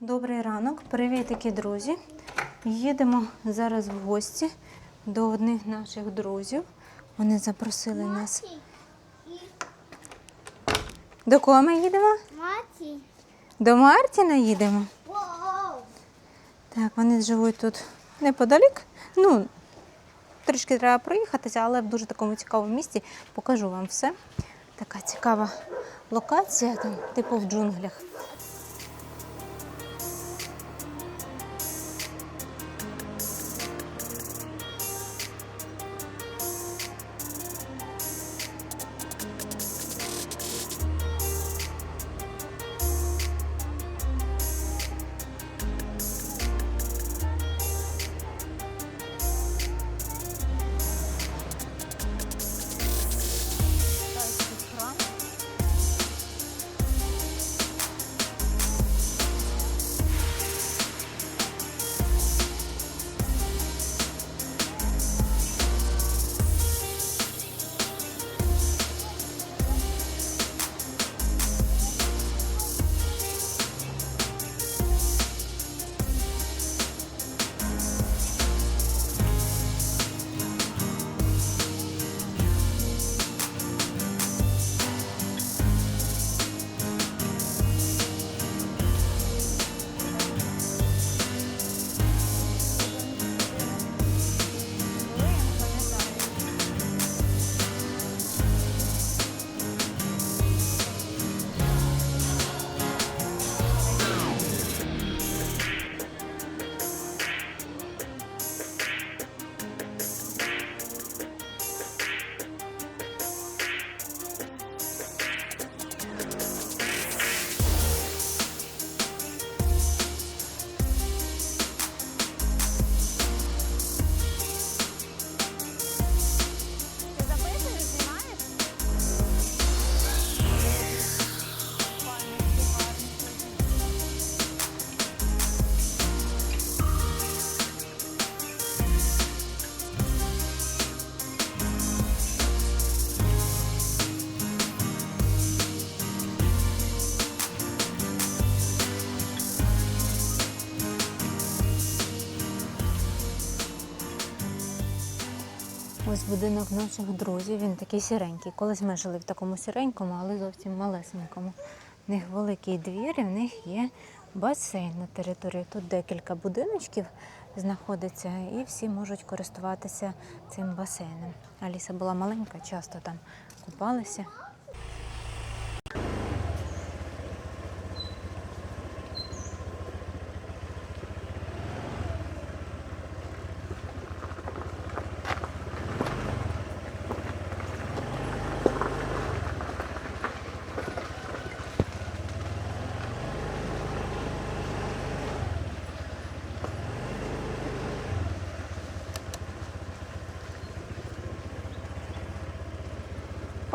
Добрий ранок, привітики, друзі. Їдемо зараз в гості до одних наших друзів. Вони запросили нас. До кого ми їдемо? Маті. До Мартіна їдемо. Так, вони живуть тут неподалік. Ну, трішки треба проїхатися, але в дуже такому цікавому місці. Покажу вам все. Така цікава локація, там, типу в джунглях. Будинок наших друзів. Він такий сіренький. Колись ми жили в такому сіренькому, але зовсім малесенькому. В них великий двір і в них є басейн на території. Тут декілька будиночків знаходиться, і всі можуть користуватися цим басейном. Аліса була маленька, часто там купалися.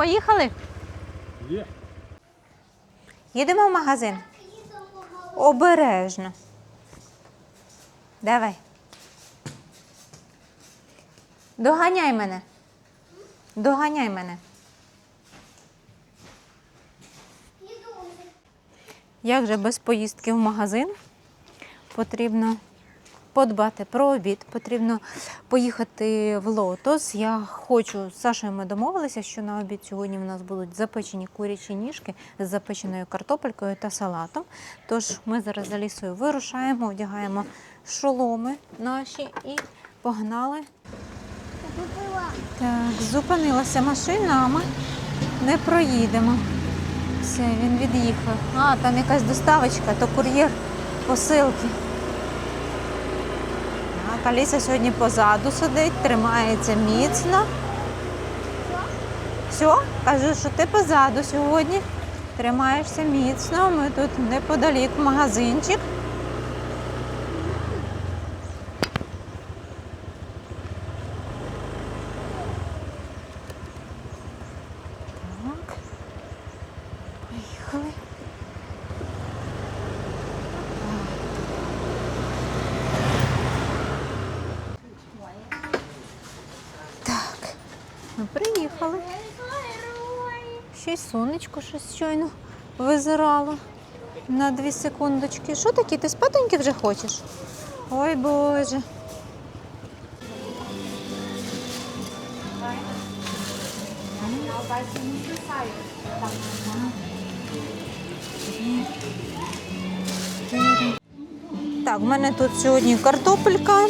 Поїхали? Є. Їдемо в магазин. Обережно. Давай. Доганяй мене. Доганяй мене. Як же без поїздки в магазин потрібно подбати про обід, потрібно поїхати в лотос. Я хочу з Сашою ми домовилися, що на обід сьогодні в нас будуть запечені курячі ніжки з запеченою картопелькою та салатом. Тож ми зараз за лісою вирушаємо, одягаємо шоломи наші і погнали. Так, зупинилася машина, а ми не проїдемо. Все, він від'їхав. А, там якась доставочка, то кур'єр посилки. Так, Аліса сьогодні позаду сидить, тримається міцно. Все, кажу, що ти позаду сьогодні. Тримаєшся міцно. Ми тут неподалік магазинчик. Так. Поїхали. Так, ми приїхали. Ще й сонечко щось щойно визирало на дві секундочки. Що таке? Ти спатоньки вже хочеш? Ой Боже. Так, в мене тут сьогодні картопелька,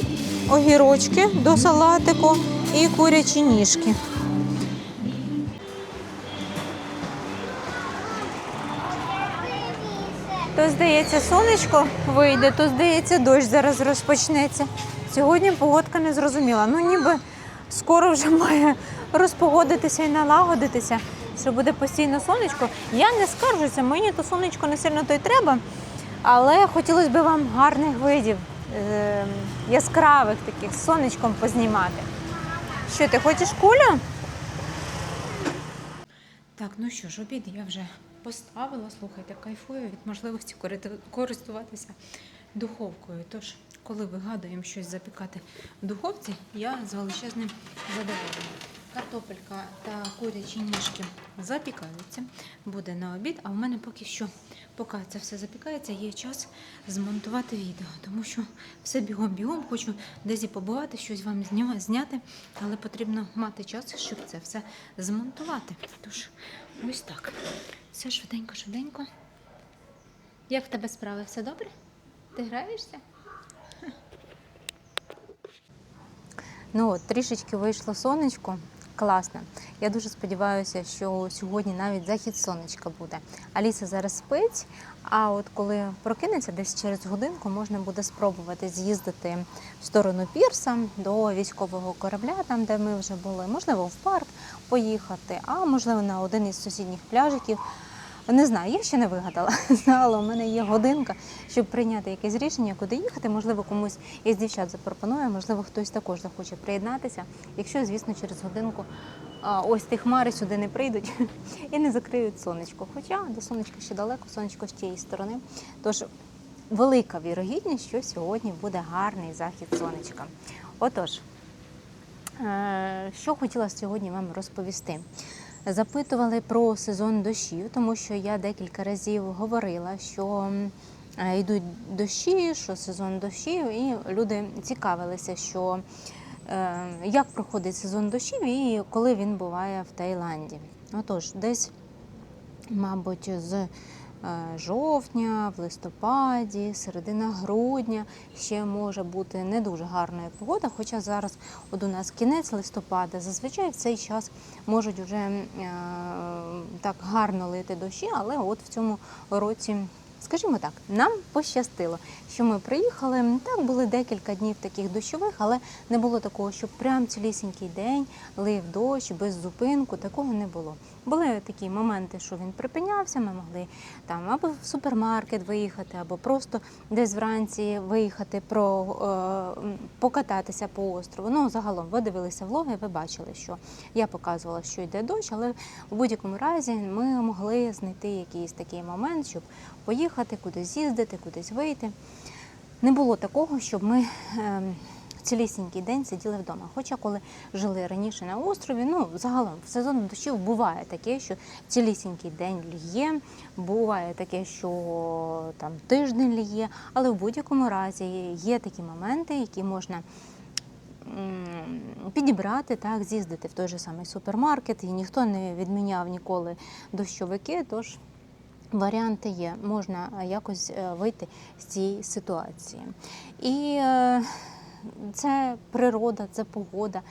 огірочки до салатику і курячі ніжки. То, здається, сонечко вийде, то, здається, дощ зараз розпочнеться. Сьогодні погодка не зрозуміла. Ну, ніби скоро вже має розпогодитися і налагодитися, що буде постійно сонечко. Я не скаржуся, мені то сонечко не сильно то й треба, але хотілося б вам гарних видів, е- яскравих таких з сонечком познімати. Що, ти хочеш кулю? Так, ну що ж, обід я вже поставила. Слухайте, кайфую від можливості користуватися духовкою. Тож, коли вигадуємо щось запікати в духовці, я з величезним задоволенням. Картопелька та курячі ніжки запікаються, буде на обід, а в мене поки що, поки це все запікається, є час змонтувати відео, тому що все бігом-бігом, хочу десь і побувати, щось вам зняти, але потрібно мати час, щоб це все змонтувати. Тож, ось так. Все швиденько-швиденько. Як в тебе справи? Все добре? Ти граєшся? Ну от, трішечки вийшло сонечко. Класно. Я дуже сподіваюся, що сьогодні навіть захід сонечка буде. Аліса зараз спить, а от коли прокинеться десь через годинку, можна буде спробувати з'їздити в сторону пірса до військового корабля, там де ми вже були. Можливо, в парк поїхати, а можливо на один із сусідніх пляжиків. Не знаю, я ще не вигадала, але у мене є годинка, щоб прийняти якесь рішення, куди їхати. Можливо, комусь із дівчат запропоную, можливо, хтось також захоче приєднатися. Якщо, звісно, через годинку ось ті хмари сюди не прийдуть і не закриють сонечко. Хоча до сонечка ще далеко, сонечко з тієї сторони. Тож велика вірогідність, що сьогодні буде гарний захід сонечка. Отож, що хотіла сьогодні вам розповісти. Запитували про сезон дощів, тому що я декілька разів говорила, що е, йдуть дощі, що сезон дощів, і люди цікавилися, що е, як проходить сезон дощів і коли він буває в Таїланді. Отож, десь, мабуть, з е, жовтня, в листопаді, середина грудня ще може бути не дуже гарна погода, хоча зараз от у нас кінець листопада, зазвичай в цей час можуть вже е, так гарно лити дощі, але от в цьому році. Скажімо так, нам пощастило, що ми приїхали. Так були декілька днів таких дощових, але не було такого, щоб прям цілісінький день лив дощ без зупинку. Такого не було. Були такі моменти, що він припинявся. Ми могли там або в супермаркет виїхати, або просто десь вранці виїхати про е, покататися по острову. Ну загалом ви дивилися влоги, ви бачили, що я показувала, що йде дощ, але в будь-якому разі ми могли знайти якийсь такий момент, щоб поїхати, кудись з'їздити, кудись вийти. Не було такого, щоб ми ем, цілісінький день сиділи вдома. Хоча коли жили раніше на острові, ну загалом в сезон дощів буває таке, що цілісінький день лє, буває таке, що там тиждень лє, але в будь-якому разі є такі моменти, які можна підібрати, так, з'їздити в той же самий супермаркет, і ніхто не відміняв ніколи дощовики, тож варіанти є, можна е, якось е, вийти з цієї ситуації. І е, це природа, це погода.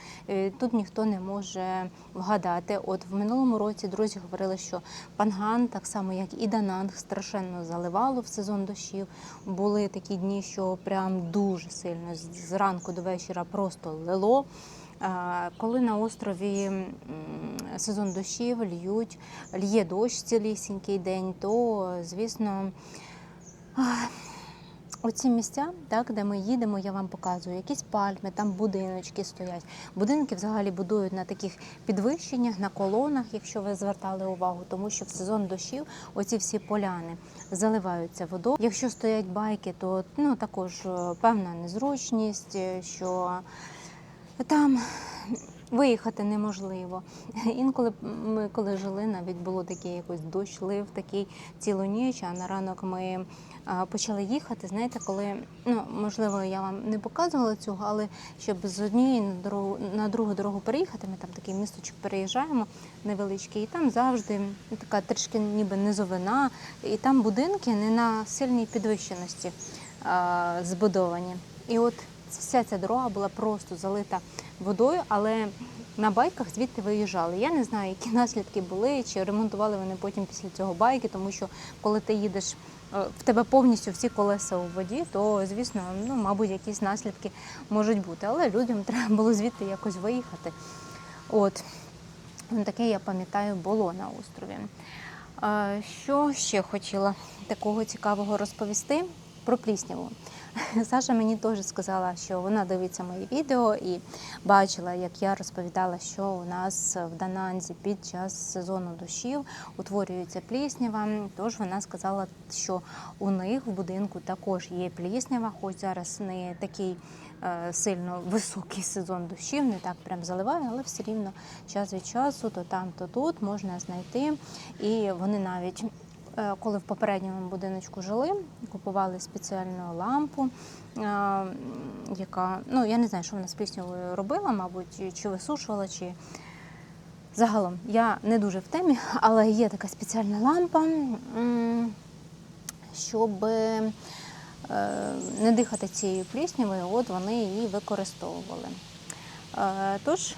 Тут ніхто не може вгадати. От в минулому році друзі говорили, що Панган, так само як і Дананг, страшенно заливало в сезон дощів. Були такі дні, що прям дуже сильно зранку до вечора просто лило. Коли на острові сезон дощів льють, лє дощ цілісінький день, то звісно. Оці місця, так, де ми їдемо, я вам показую, якісь пальми, там будиночки стоять. Будинки взагалі будують на таких підвищеннях, на колонах, якщо ви звертали увагу, тому що в сезон дощів оці всі поляни заливаються водою. Якщо стоять байки, то ну, також е, певна незручність, е, що там Виїхати неможливо. Інколи ми, коли жили, навіть було таке якось дощ, лив такий цілу ніч, а на ранок ми почали їхати. Знаєте, коли ну можливо я вам не показувала цього, але щоб з однієї на дорогу на другу дорогу переїхати, ми там такий місточок переїжджаємо невеличкий, і там завжди така трішки ніби низовина, і там будинки не на сильній підвищеності збудовані. І от вся ця дорога була просто залита водою, але на байках звідти виїжджали. Я не знаю, які наслідки були, чи ремонтували вони потім після цього байки, тому що коли ти їдеш, е, в тебе повністю всі колеса у воді, то звісно, ну мабуть, якісь наслідки можуть бути. Але людям треба було звідти якось виїхати. От Ну, таке я пам'ятаю було на острові. Е, Що ще хотіла такого цікавого розповісти про плісняву? Саша мені теж сказала, що вона дивиться мої відео і бачила, як я розповідала, що у нас в Дананзі під час сезону дощів утворюється пліснява. Тож вона сказала, що у них в будинку також є пліснява, хоч зараз не такий е, сильно високий сезон дощів, не так прям заливає, але все рівно час від часу, то там, то тут можна знайти. І вони навіть коли в попередньому будиночку жили, купували спеціальну лампу, е, яка, ну я не знаю, що вона з піснею робила, мабуть, чи висушувала, чи загалом. Я не дуже в темі, але є така спеціальна лампа, щоб е, не дихати цією пліснявою, от вони її використовували. Е, Тож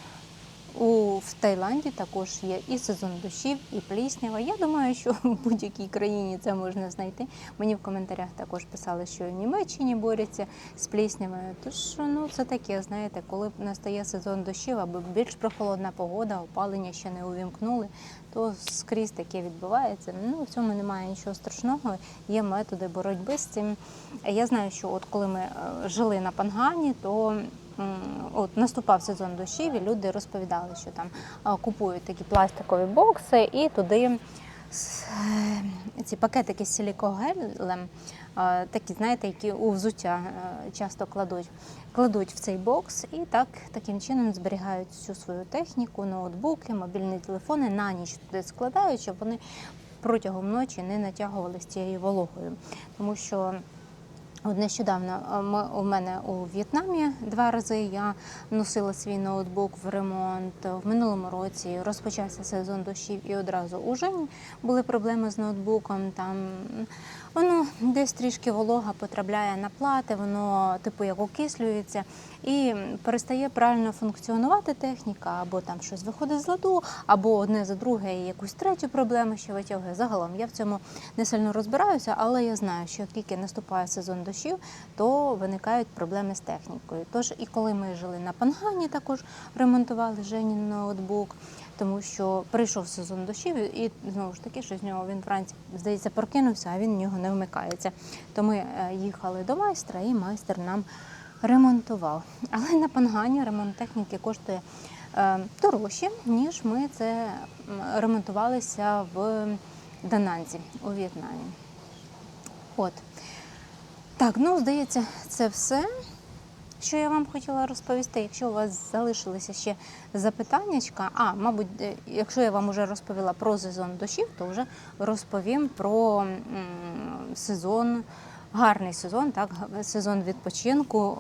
у в Таїланді також є і сезон дощів, і пліснява. Я думаю, що в будь-якій країні це можна знайти. Мені в коментарях також писали, що в Німеччині борються з пліснявою. Тож ну це таке, знаєте, коли настає сезон дощів або більш прохолодна погода, опалення ще не увімкнули, то скрізь таке відбувається. Ну в цьому немає нічого страшного. Є методи боротьби з цим. Я знаю, що от коли ми е, жили на Пангані, то От наступав сезон дощів, і люди розповідали, що там купують такі пластикові бокси і туди ці пакетики з силікогелем, а, такі, знаєте, які у взуття е, часто кладуть, кладуть в цей бокс і так таким чином зберігають всю свою техніку, ноутбуки, мобільні телефони на ніч туди складають, щоб вони протягом ночі не натягувалися цією вологою. Тому що От нещодавно е, ми, у мене у В'єтнамі два рази я носила свій ноутбук в ремонт. В минулому році розпочався сезон дощів і одразу у Жені були проблеми з ноутбуком. Там воно десь трішки волога потрапляє на плати, воно типу як окислюється і перестає правильно функціонувати техніка, або там щось виходить з ладу, або одне за друге і якусь третю проблему ще витягує. Загалом я в цьому не сильно розбираюся, але я знаю, що як тільки наступає сезон дощів, то виникають проблеми з технікою. Тож і коли ми жили на Пангані, також ремонтували Женін ноутбук. Тому що прийшов сезон дощів, і знову ж таки, що з нього він вранці, здається, прокинувся, а він в нього не вмикається. То ми е, їхали до майстра, і майстер нам ремонтував. Але на Пангані ремонт техніки коштує е, дорожче, ніж ми це ремонтувалися в Дананзі у В'єтнамі. От. Так, ну здається, це все, що я вам хотіла розповісти. Якщо у вас залишилися ще запитаннячка, а, мабуть, е, якщо я вам вже розповіла про сезон дощів, то вже розповім про сезон, гарний сезон, так, сезон відпочинку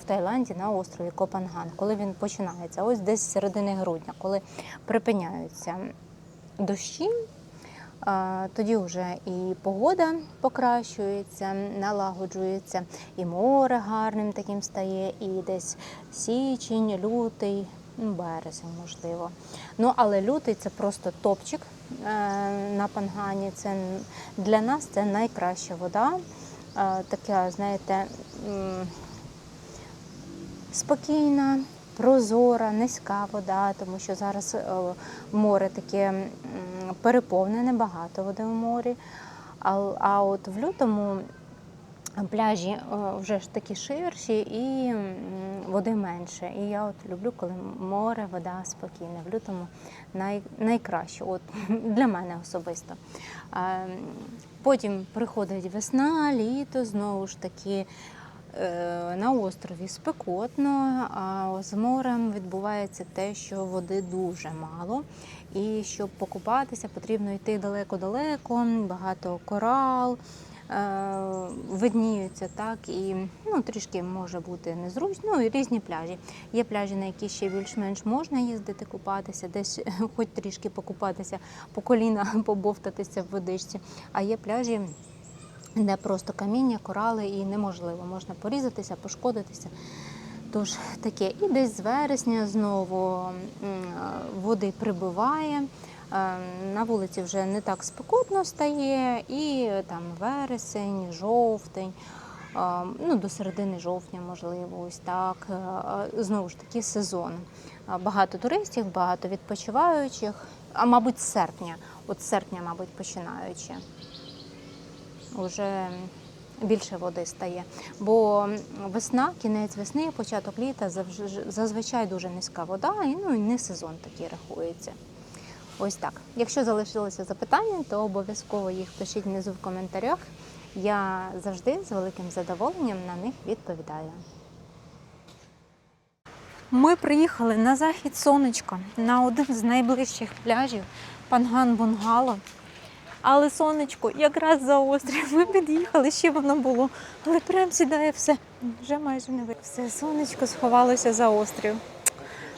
в Таїланді на острові Копанган, коли він починається. Ось десь з середини грудня, коли припиняються дощі. Тоді вже і погода покращується, налагоджується, і море гарним таким стає, і десь січень, лютий, березень, можливо. Ну, але лютий це просто топчик е, на Пангані. Це для нас це найкраща вода. Е, Така, знаєте, спокійна, прозора, низька вода, тому що зараз е, море таке переповнене, багато води в морі. А от в лютому пляжі е, вже ж такі ширші і води менше. І я от люблю, коли море, вода спокійна. В лютому най, найкраще, от для мене особисто. Потім приходить весна, літо, знову ж таки е, на острові спекотно, а з морем відбувається те, що води дуже мало. І щоб покупатися, потрібно йти далеко-далеко, багато корал. Е, Видніються так і ну, трішки може бути незручно, ну, і різні пляжі. Є пляжі, на які ще більш-менш можна їздити купатися, десь хоч трішки покупатися, по коліна побовтатися в водичці. А є пляжі, де просто каміння, корали і неможливо. Можна порізатися, пошкодитися. Тож таке, і десь з вересня знову води прибиває. Е, На вулиці вже не так спекотно стає, і там вересень, жовтень, е, ну до середини жовтня, можливо, ось так. Е, Знову ж таки, сезон. Багато туристів, багато відпочиваючих, а мабуть, з серпня. От серпня, мабуть, починаючи вже більше води стає. Бо весна, кінець весни, початок літа зазвичай дуже низька вода, і ну і не сезон такий рахується. Ось так. Якщо залишилося запитання, то обов'язково їх пишіть внизу в коментарях. Я завжди з великим задоволенням на них відповідаю. Ми приїхали на захід сонечка на один з найближчих пляжів Панган Бунгало. Але сонечко якраз за острів. Ми під'їхали, ще воно було, але прям сідає все. Вже майже не видно. Все, сонечко сховалося за острів.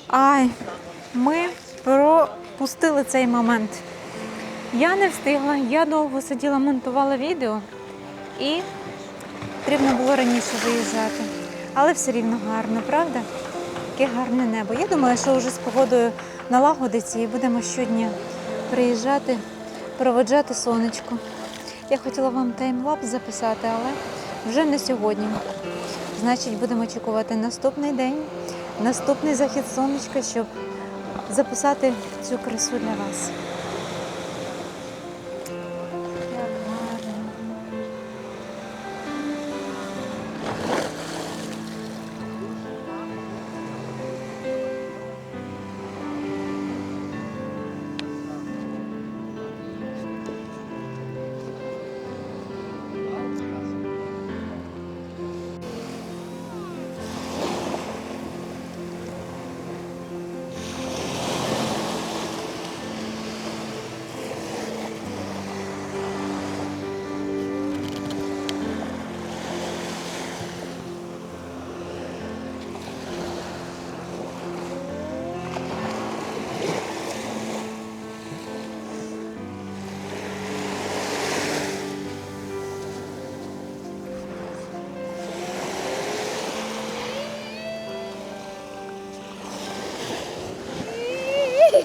Ай, ми пропустили цей момент. Я не встигла, я довго сиділа, монтувала відео і потрібно було раніше виїжджати. Але все рівно гарно, правда? Яке гарне небо. Я думаю, що вже з погодою налагодиться і будемо щодня приїжджати, проводжати сонечко. Я хотіла вам таймлапс записати, але вже не сьогодні. Значить, будемо очікувати наступний день, наступний захід сонечка, щоб записати цю красу для вас.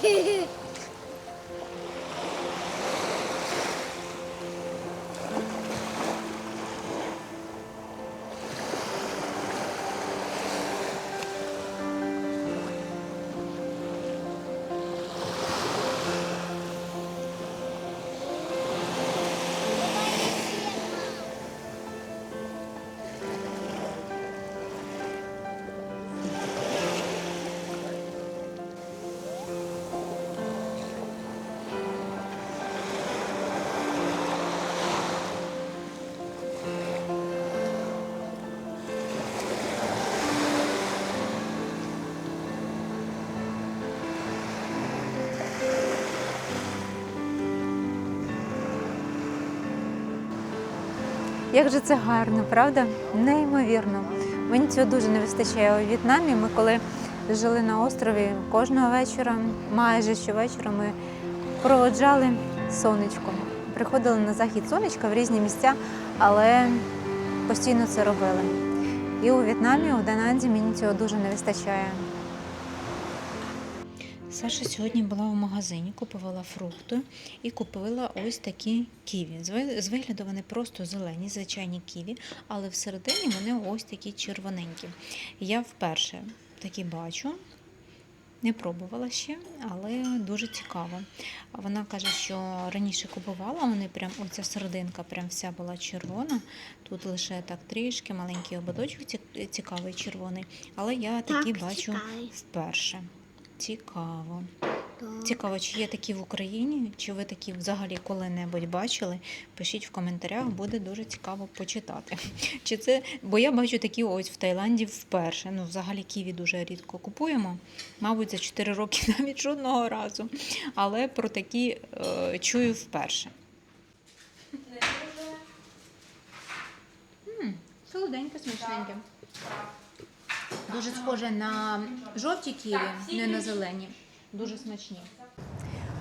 Hehehehe Як же це гарно, правда? Неймовірно. Мені цього дуже не вистачає у В'єтнамі. Ми коли жили на острові, кожного вечора, майже щовечора, ми проводжали сонечко. Приходили на захід сонечка в різні місця, але постійно це робили. І у В'єтнамі, у Дананзі мені цього дуже не вистачає. Саша сьогодні була в магазині, купувала фрукти і купила ось такі ківі. З вигляду вони просто зелені, звичайні ківі, але всередині вони ось такі червоненькі. Я вперше такі бачу. Не пробувала ще, але дуже цікаво. Вона каже, що раніше купувала, вони прям оця серединка прям вся була червона. Тут лише так трішки маленький ободочок цікавий червоний. Але я такі Так, бачу цікавий. вперше. Цікаво. Цікаво, чи є такі в Україні, чи ви такі взагалі коли-небудь бачили? Пишіть в коментарях, буде дуже цікаво почитати. Чи це, бо я бачу такі ось в Таїланді вперше. Ну, взагалі ківі дуже рідко купуємо. Мабуть, за 4 роки навіть жодного разу. Але про такі е, чую вперше. Солоденьке, смачненьке. Дуже схоже на жовті ківі, не на зелені. Дуже смачні.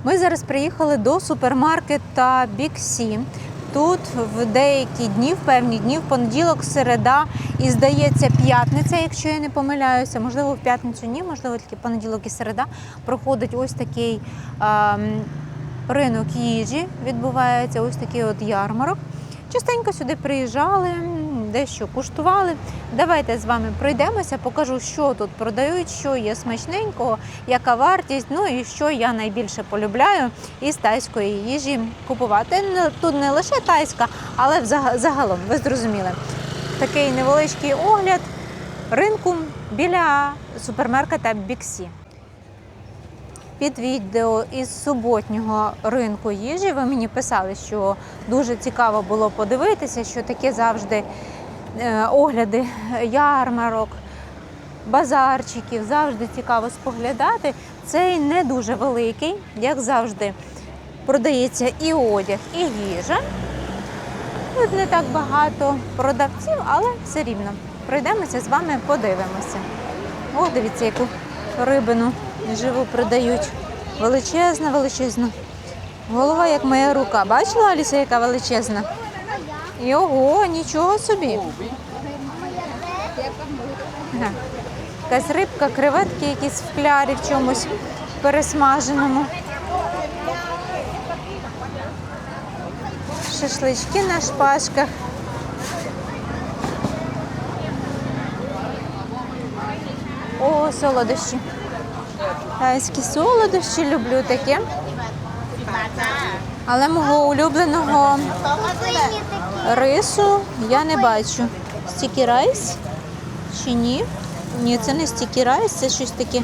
Ми зараз приїхали до супермаркета C. Тут в деякі дні, в певні дні, в понеділок, середа і здається п'ятниця, якщо я не помиляюся. Можливо, в п'ятницю ні, можливо, тільки понеділок і середа проходить ось такий ем, ринок їжі. Відбувається ось такий от ярмарок. Частенько сюди приїжджали, дещо куштували. Давайте з вами пройдемося, покажу, що тут продають, що є смачненького, яка вартість, ну і що я найбільше полюбляю із тайської їжі купувати. Тут не лише тайська, але загалом, ви зрозуміли. Такий невеличкий огляд ринку біля супермаркета Біксі. Під відео із суботнього ринку їжі ви мені писали, що дуже цікаво було подивитися, що таке завжди огляди ярмарок, базарчиків, завжди цікаво споглядати. Цей не дуже великий, як завжди, продається і одяг, і їжа. Тут не так багато продавців, але все рівно. Пройдемося з вами, подивимося. О, дивіться, яку рибину живу продають. Величезна, величезна. Голова, як моя рука. Бачила Аліса, яка величезна? І ого, нічого собі. Ага. Якась рибка, креветки якісь в клярі в чомусь пересмаженому. Шашлички на шпажках. О, солодощі. Тайські солодощі люблю таке. Але мого улюбленого рису я не бачу. Стікі райс чи ні? Ні, це не стікі райс, це щось таке.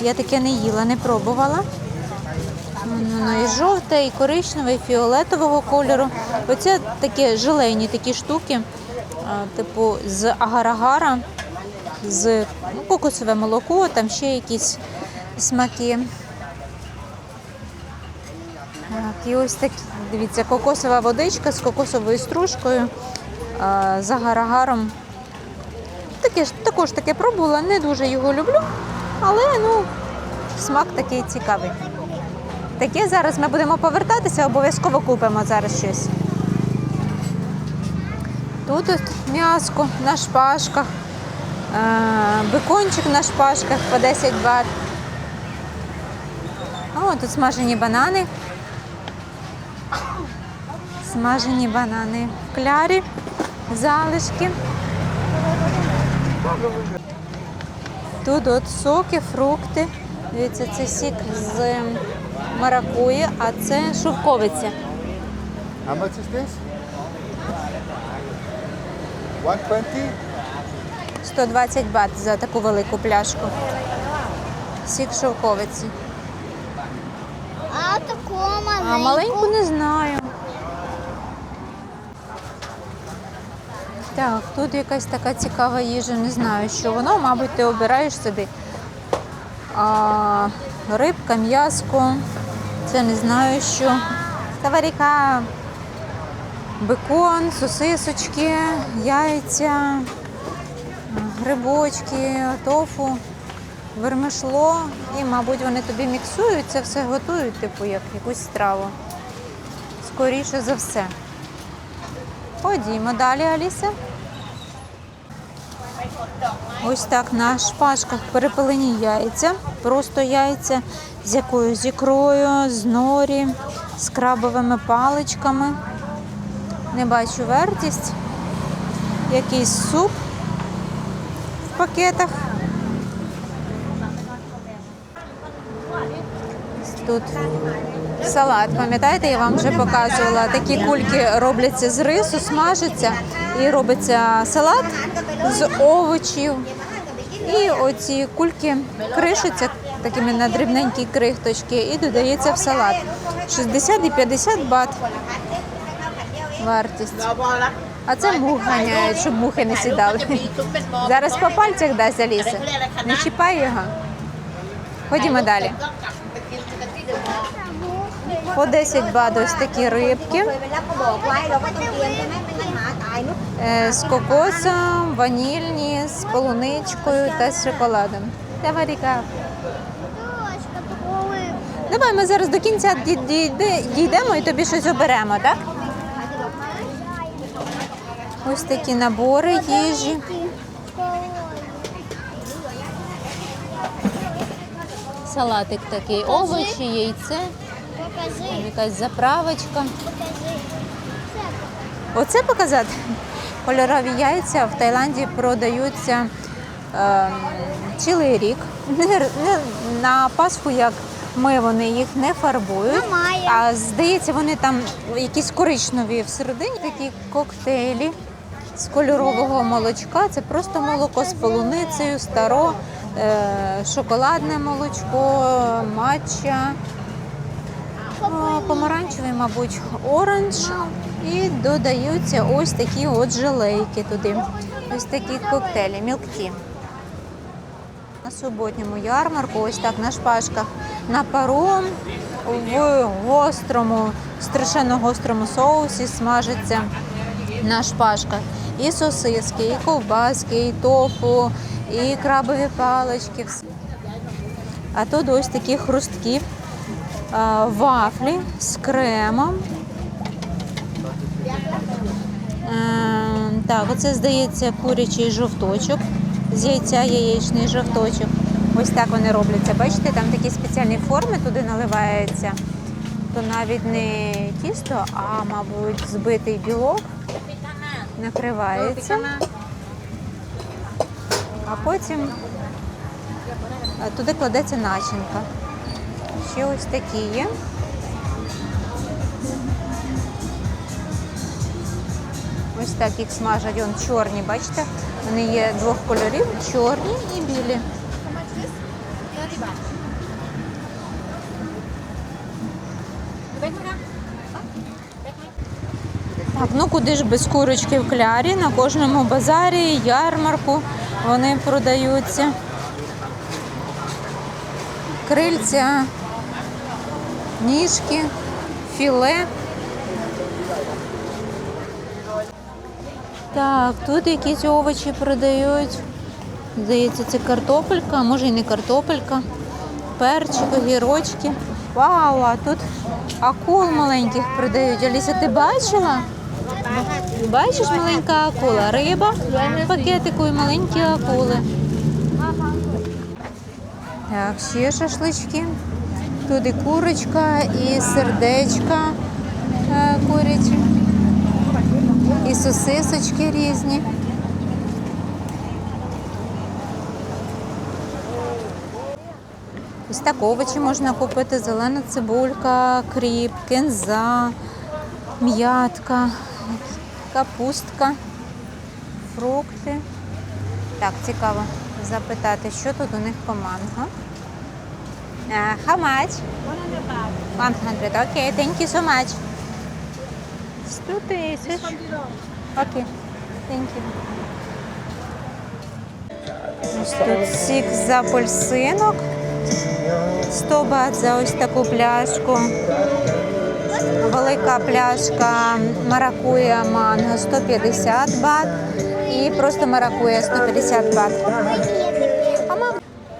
Я таке не їла, не пробувала. Воно і жовте, і коричневе, і фіолетового кольору. Оце такі желейні такі штуки, типу з агар-агара, з ну, кокосове молоко, там ще якісь смаки. Так, і ось такі, дивіться, кокосова водичка з кокосовою стружкою, з агар-агаром. Таке також таке пробувала, не дуже його люблю, але ну, смак такий цікавий. Таке зараз ми будемо повертатися, обов'язково купимо зараз щось. Тут от м'яско на шпажках, бекончик на шпажках по 10 бат. О, тут смажені банани. Смажені банани в клярі, залишки. Тут от соки, фрукти. Дивіться, це сік з маракуї, а це шовковиця. How much is this? 120? 120 бат за таку велику пляшку. Сік шовковиці. А таку маленьку. А маленьку не знаю. Так, тут якась така цікава їжа, не знаю, що воно, мабуть, ти обираєш собі. А, рибка, м'яско. Це не знаю що. Таваріка, бекон, сосисочки, яйця, грибочки, тофу, вермишло. І, мабуть, вони тобі міксують, це все готують, типу, як якусь страву. Скоріше за все. Ходімо далі, Аліса. Ось так на шпажках перепелені яйця, просто яйця з якоюсь ікрою, з норі, з крабовими паличками. Не бачу вартість. Якийсь суп в пакетах. Тут салат, пам'ятаєте, я вам вже показувала. Такі кульки робляться з рису, смажаться і робиться салат з овочів. І оці кульки кришаться такими на дрібненькі крихточки і додається в салат. 60 і 50 бат вартість. А це мух ганяють, щоб мухи не сідали. Зараз по пальцях дасть Аліса. Не чіпай його. Ходімо далі. По 10 бат ось такі рибки. Е, з кокосом, ванільні, з полуничкою та з шоколадом. Давай, Ріка. Давай ми зараз до кінця дійдемо і тобі щось оберемо, так? Ось такі набори їжі. Салатик такий, овочі, яйце, Покажи, якась заправочка. покажи. Оце показати? Кольорові яйця в Таїланді продаються е, цілий рік. Не, не на Пасху, як ми, вони їх не фарбують. Немає. А здається, вони там якісь коричневі всередині. Такі коктейлі з кольорового молочка. Це просто молоко з полуницею, старо, е, шоколадне молочко, матча. О, помаранчевий, мабуть, оранж. І додаються ось такі от желейки туди. Ось такі коктейлі, мілкті. На суботньому ярмарку, ось так на шпажках на паром в гострому, страшенно гострому соусі смажиться на шпажках. І сосиски, і ковбаски, і тофу, і крабові палички. А тут ось такі хрусткі вафлі з кремом. Е, Так, оце здається курячий жовточок. З яйця яєчний жовточок. Ось так вони робляться. Бачите, там такі спеціальні форми туди наливається. То навіть не тісто, а, мабуть, збитий білок накривається. А потім е, туди кладеться начинка. Ще ось такі є. Так їх смажать. Вон чорні, бачите? Вони є двох кольорів: чорні і білі. Так, ну куди ж без курочки в клярі? На кожному базарі, ярмарку вони продаються. Крильця, ніжки, філе. Так, тут якісь овочі продають. Здається, це картопелька, а може і не картопелька. Перчик, огірочки. Вау, а тут акул маленьких продають. Аліса, ти бачила? Бачиш маленька акула? Риба пакетику і маленькі акули. Так, ще шашлички. Тут і курочка, і сердечка е, курячі, і сосисочки різні. Ось так овочі можна купити: зелена цибулька, кріп, кінза, м'ятка, капустка, фрукти. Так, цікаво запитати, що тут у них по манго. Uh, how much? 100. Окей, thank you so much. 100 тисяч. Окей, тут сік з апельсинок. 100 бат за ось таку пляшку. Велика пляшка маракуя манго 150 бат. І просто маракуя 150 бат.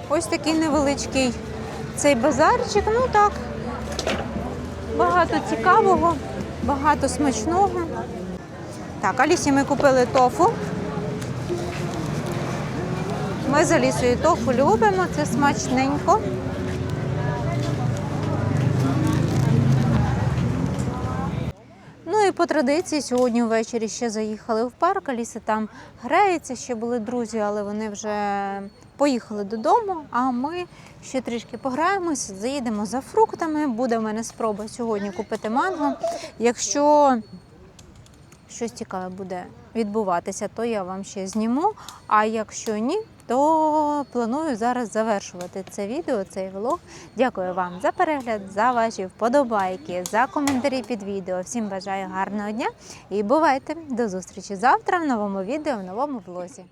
Ось такий невеличкий цей базарчик. Ну так, багато цікавого, багато смачного. Так, Алісі ми купили тофу. Ми з Алісою тофу любимо, це смачненько. Ну і по традиції сьогодні ввечері ще заїхали в парк. Аліса там грається, ще були друзі, але вони вже поїхали додому. А ми ще трішки пограємось, заїдемо за фруктами. Буде в мене спроба сьогодні купити манго. Якщо щось цікаве буде відбуватися, то я вам ще зніму. А якщо ні, то планую зараз завершувати це відео, цей влог. Дякую вам за перегляд, за ваші вподобайки, за коментарі під відео. Всім бажаю гарного дня і бувайте до зустрічі завтра в новому відео, в новому влозі.